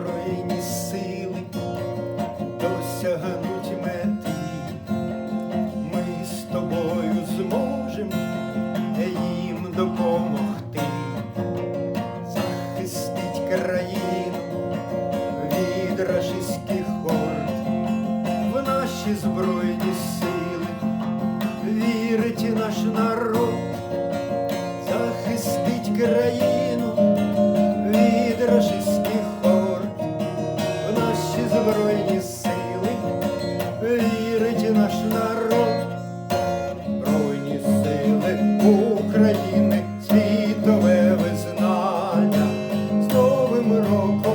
збройні сили досягнуть мети. Ми з тобою зможемо їм допомогти, захистить країну від рашистських хорд, в наші збройні сили збройні сили вірить наш народ, збройні сили України, світове визнання, з Новим роком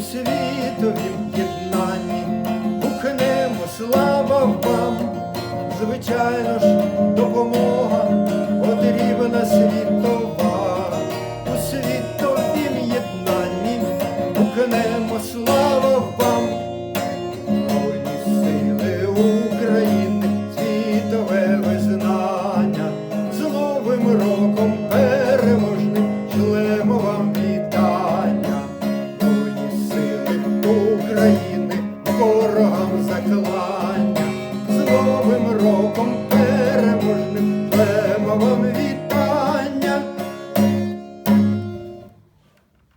у світовім єднанні, гукнемо слава вам, звичайно ж, допомога потрібна світова, у світовім єднанні, гукнемо слава вам. України ворогам заклання з Новим роком.